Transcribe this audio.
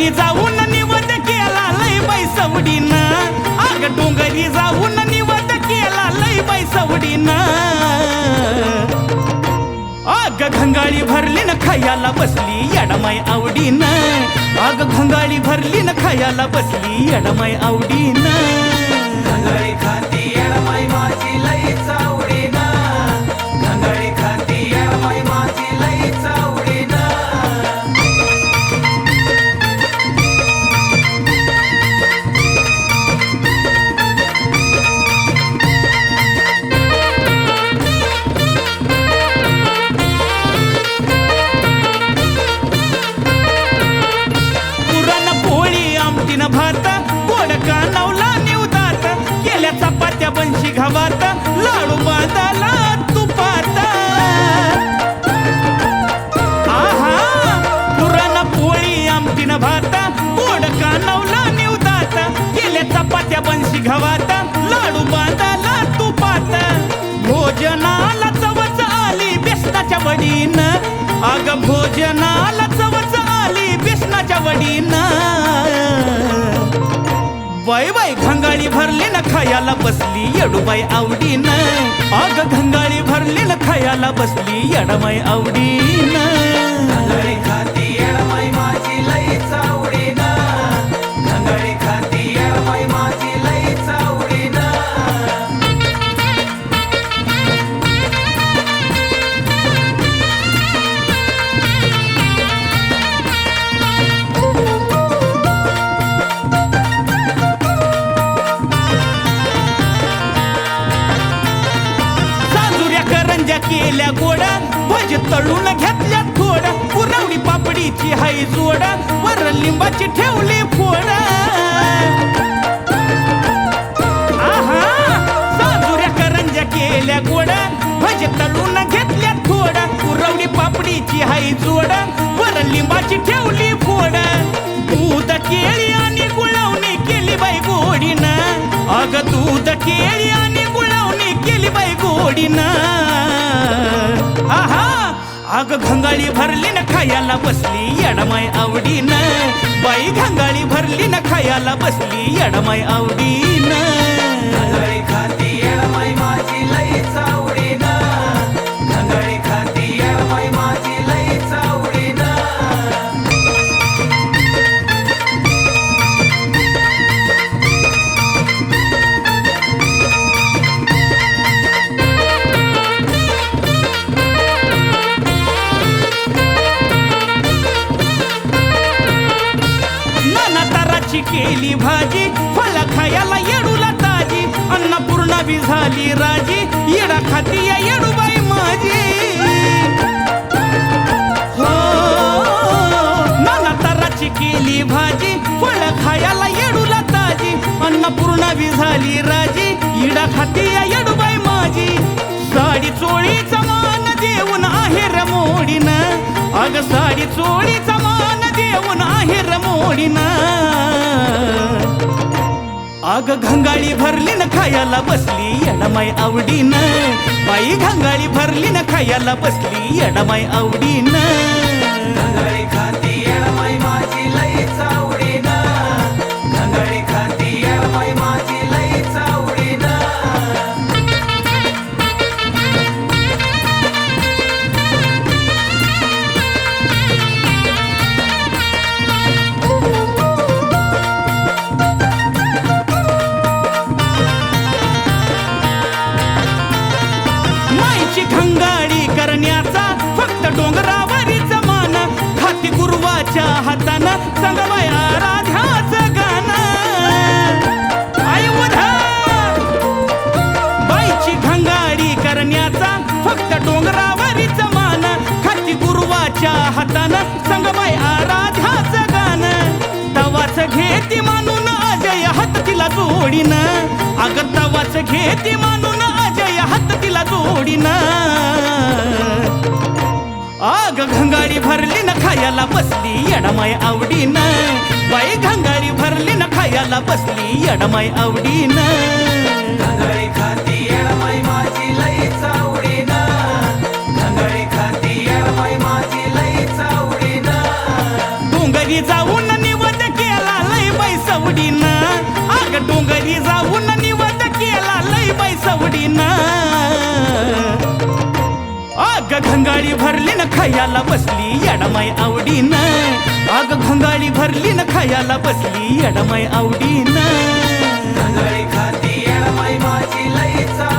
डोंगरी जाऊन निवद केला लय बाई सवडीनं आग डोंगरी जाऊन निवद केला लय बाई सवडीनं आग घंगाळी भरली न खायाला बसली यडमाय आवडीनं. आग घंगाळी भरली न खायाला बसली यडमाय आवडीनं. घंगळी खाती माझी लईच आवडीना गोड नवला निवदात. केल्या चपात्या बनशी घावात. लाडू बांधाला तुपात. आहा पुरण पोळी आमटीन भात. गोड नवला निवदात. केल्या चपात्या बनशी घावात. लाडू बांधाला तुपात. भोजनाला चवच आली बेसनाच्या वडीन. अग भोजनाला चवच आली बेसनाच्या वडीन. बाय बाय घंगाळी भरली न खायाला बसली येडूबाई आवडीनं. आग घंगाळी भरली न खायाला बसली येडबाई आवडीनं. खाती येडमाई माझी लई आवडीना केल्या गोडा. भज तळून घेतल्या थोडा. पुरवणी पापडीची हाय जोडा. वर लिंबाची ठेवली फोडा. आहा साजुऱ्या करंज्या केल्या गोडा. भज तळून घेतल्या थोडा. पुरवणी पापडीची हाई जोडा. वर लिंबाची ठेवली फोडा. दूध केळी आणि गुळवणी केली बाई गोडीनं. अग दूध केळी बाई गोडीनं आहा अग घंगाळी भरली न खायला बसली येडमाई आवडीनं. बाई घंगाळी भरली न खायला बसली येडमाई आवडीनं. केली भाजी. फळ खायला येडूला ताजी. अन्नपूर्णा बी झाली राजी. येडा खाती या येडूबाई माझी. हो नाना ताराची केली भाजी. फळ खायला येडूला ताजी. अन्नपूर्णा बी झाली राजी. इडा खाती या येडूबाई माझी. साडी चोळीचा मान देऊन आहे रमोडीनं अग साडी चोळीचा मान देऊन आहे रमोडीनं अग घंगाळी भरली न खायला बसली येडमाई आवडीनं. बाई घंगाळी भरली न खायला बसली येडमाई आवडीनं. घंगळी खाती येडमाई माझी लई चाव. हातानं संगवाय आराध्याचं गाणं. आई उधा बाईची घंगाळी करण्याचा फक्त डोंगरावरीच मान. खाती गुरुवाच्या हातानं संगबाई आराध्याचं गाणं. तवाच घेती मानून अजय हात तिला जोडीनं. अग तवाच घेती मानून अजय हात तिला जोडीनं. आग घंगाळी भरली न खायला बसली येडमाय आवडीन. बाई घंगारी भरली ना खायला बसली येडमाय आवडीनं. जाऊन निवद केला लय बाई सवडीनं. डोंगरी जाऊन निवद केला लई बाई सवडीनं. घोंगाळी भरली न खायला बसली येडमाई आवडीनं. आग घोंगाळी भरली न खायला बसली येडमाई आवडीनं. खाती येडमाई माझी लईचा